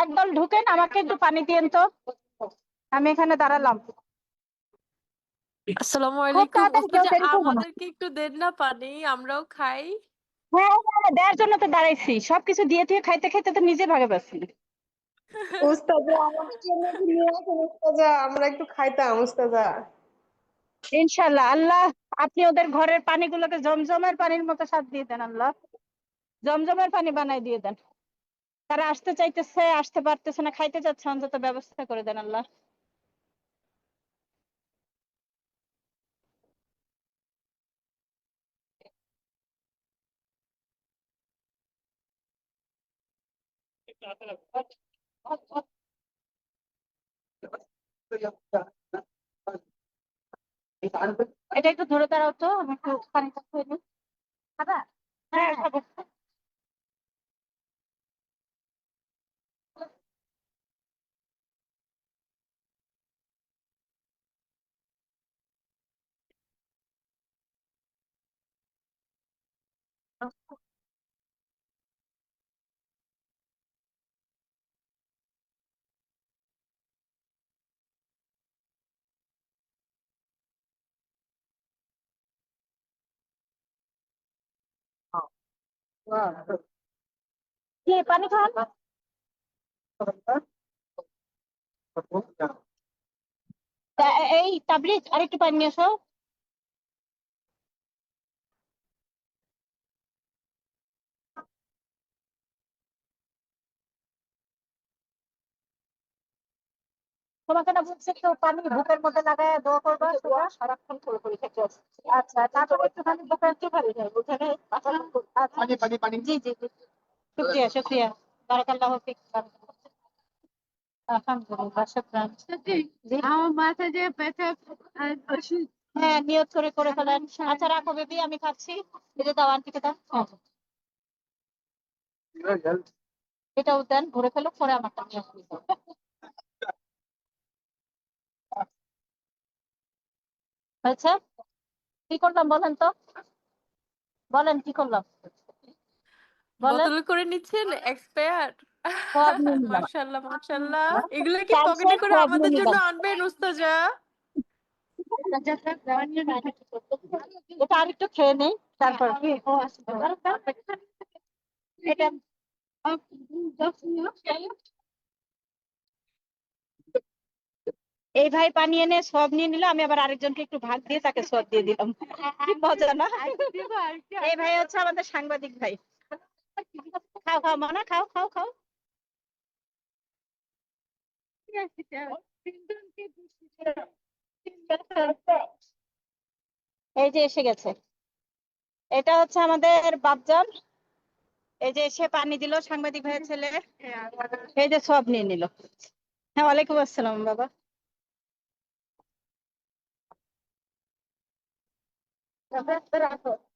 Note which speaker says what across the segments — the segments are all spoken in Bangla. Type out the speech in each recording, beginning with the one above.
Speaker 1: একদল ঢুকেন আমাকে একটু পানি দিয়েন তো। আমি এখানে দাঁড়ালাম।
Speaker 2: আসসালামু আলাইকুম।
Speaker 1: তাড়াতাড়ি কেউ
Speaker 2: উস্তাদ
Speaker 1: দেরি করব না
Speaker 2: আমাদেরকে একটু দেন না পানি আমরাও খাই।
Speaker 1: হ্যাঁ হ্যাঁ দেওয়ার জন্য তো দাঁড়াইছি। সবকিছু দিয়ে তুই খাইতে খাইতে তো নিজে ভাগে পাচ্ছি
Speaker 3: উস্তাদা আমাদের জন্য নিয়ে আসেন উস্তাদা আমরা একটু খাইতাম উস্তাদা।
Speaker 1: ইনশাল্লাহ আল্লাহ আপনি ওদের ঘরের পানিগুলোকে জমজমের পানির মতো স্বাদ দিয়ে দেন আল্লাহ। জমজমের পানি বানাই দিয়ে দেন। তারা আসতে চাইতেছে, আসতে পারতেছে না, খাইতে চাচ্ছে অন্তত ব্যবস্থা করে দেন আল্লাহ। এটা একটু ধরে দাঁড়াও তো, আমি একটু খেয়ে হ্যাঁ কি পানি খান এই তাবলিজ আরেকটু পানি নিয়ে এসো তোমাকে না বলছে কেউ পানি বুকের মধ্যে লাগায় দোয়া করবা তোমরা সারাক্ষণ করে করে খেতে আচ্ছা তারপরে একটুখানি বুকে একটু ভালো যায় নেই আচ্ছা।
Speaker 4: পানি পানি পানি।
Speaker 1: জি জি জি। শুক্রিয়া শুক্রিয়া। বারাকাল্লাহ ফিক। আলহামদুলিল্লাহ শুকরান। জি।
Speaker 5: আমার মাথা যে ব্যথা আর ওষুধ
Speaker 1: হ্যাঁ নিয়ত করে করে ফেলেন। আচ্ছা রাখো বেবি আমি খাচ্ছি। এটা দাও আন্টিকে দাও। হ্যাঁ। এটাও দেন ভরে ফেলো পরে আমারটা নিয়ে আসবি। আচ্ছা কি করলাম বলেন তো? বলেন কি করলাম? বলেন।
Speaker 2: বোতল করে নিচ্ছেন এক্সপায়ার। মাশাআল্লাহ মাশাআল্লাহ। এগুলো কি পকেটে করে আমাদের জন্য আনবেন উস্তাজা?
Speaker 1: এটা আরেকটু খেয়ে নেই তারপর। এটা এই ভাই পানি এনে সব নিয়ে নিল, আমি আবার আরেকজনকে একটু ভাগ দিয়ে তাকে সব দিয়ে দিলাম। মজা না? এই ভাই হচ্ছে আমাদের সাংবাদিক ভাই। খাও খাও মানা, খাও খাও খাও। এই যে এসে গেছে। এটা হচ্ছে আমাদের বাপজান। এই যে এসে পানি দিল সাংবাদিক ভাইয়ের ছেলে। এই যে সব নিয়ে নিল। হ্যাঁ ওয়ালাইকুম আসসালাম বাবা।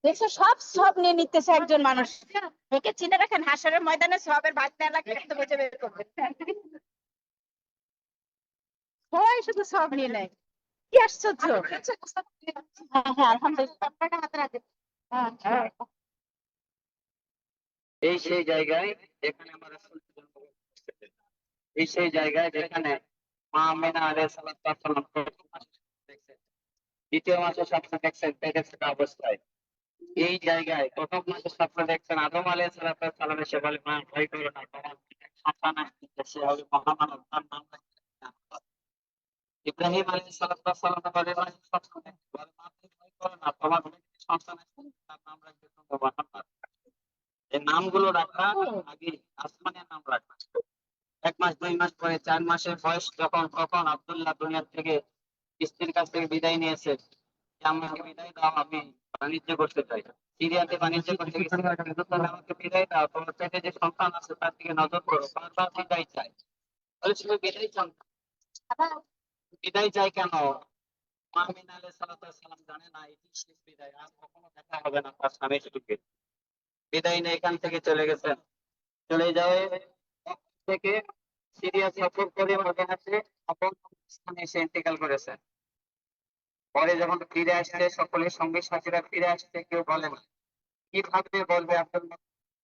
Speaker 1: দেখছ সব সব নিয়ে নিতেছে একজন মানুষ। একে চিনে রাখেন হাসরের ময়দানে সবের ভাগ দেওয়া লাগবে তো বুঝে বের করবেন সবাই শুধু সব নিয়ে নেয়। কি আশ্চর্য। হ্যাঁ হ্যাঁ আলহামদুলিল্লাহ। হ্যাঁ
Speaker 4: এই সেই জায়গায় যেখানে আমার। এই সেই জায়গায় যেখানে মা আমিনা আলাইহিস সালাম প্রথম মাসে স্বপ্ন দেখছেন দ্বিতীয় মাসে দেখছেন পেটে অবস্থায়? এই জায়গায় প্রথম মাসে দেখছেন, আদম আলাইহিস সালাতু ওয়াস সালাম বলে, মা, ভয় করো না, তোমার পেটে সে বলে, মা ভয় করো না, তোমার এক মাস, দুই মাস পরে, চার মাসের বয়স যখন, তখন আব্দুল্লাহ দুনিয়ার থেকে স্ত্রীর কাছ থেকে বিদায় নিয়েছে আমাকে বিদায় দাও, আমি বাণিজ্য করতে চাই। সিরিয়াতে বাণিজ্য করতে গেছি আমাকে বিদায় দাও, তোমার পেটে যে সন্তান আছে তার দিকে নজর করো, বারবার বিদায় চাই। বলে বিদায় চান বিদায় চাই কেন? মাহমিন আলাই সালাম জানে না, এটি শেষ বিদায়, আর কখনো দেখা হবে না তার স্বামীর সুখে বিদায় নিয়ে এখান থেকে চলে গেছেন। চলে যাওয়ে থেকে সিরিয়া সফর করে মদিনাতে এসে ইন্তেকাল করেছেন পরে যখন ফিরে আসছে, সকলের সঙ্গে সাথীরা ফিরে আসছে, কেউ বলে না। কীভাবে বলবে আপনার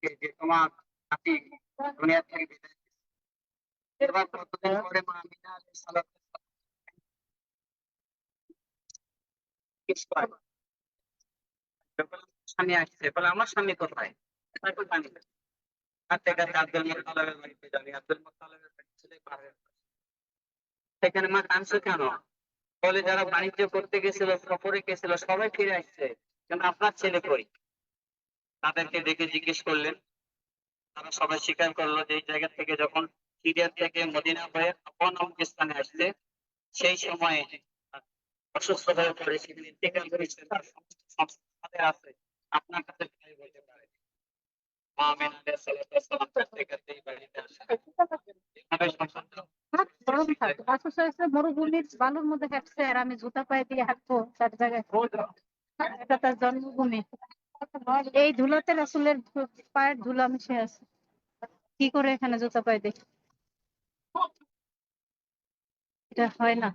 Speaker 4: যে তোমার নাতি দুনিয়া থেকে বিদায় আমার স্বামী কোথায়? জানি আব্দুল মোত্তালেবের আব্দুল ছিল। সেখানে মা কাঁদছে কেন? বলে যারা বাণিজ্য করতে গেছিল, সফরে গেছিল, সবাই ফিরে আসছে। কিন্তু আপনার ছেলে কই? তাদেরকে ডেকে জিজ্ঞেস করলেন। তারা সবাই স্বীকার করল যে এই জায়গা থেকে যখন সিরিয়া থেকে মদিনা হয়ে আপন স্থানে আসছে, সেই সময়ে অসুস্থ হয়ে পড়ে সেখানে ইন্তেকাল করেছে, তার আছে। আপনার কাছে পারে। মা সালাম কাঁদতে এই বাড়িতে আসে। এভাবে সংসারটা
Speaker 1: হাত গরম থাক রাসূল সাল্লাল্লাহু আলাইহি মরুভূমির বালুর মধ্যে হাঁটছে আর আমি জুতা পায়ে দিয়ে হাঁটবো তার জায়গায়। এটা তার জন্মভূমি। এই ধুলাতে রাসুলের পায়ের ধুলা মিশে আছে। কি করে এখানে জুতা পায়ে দেখি এটা হয় না।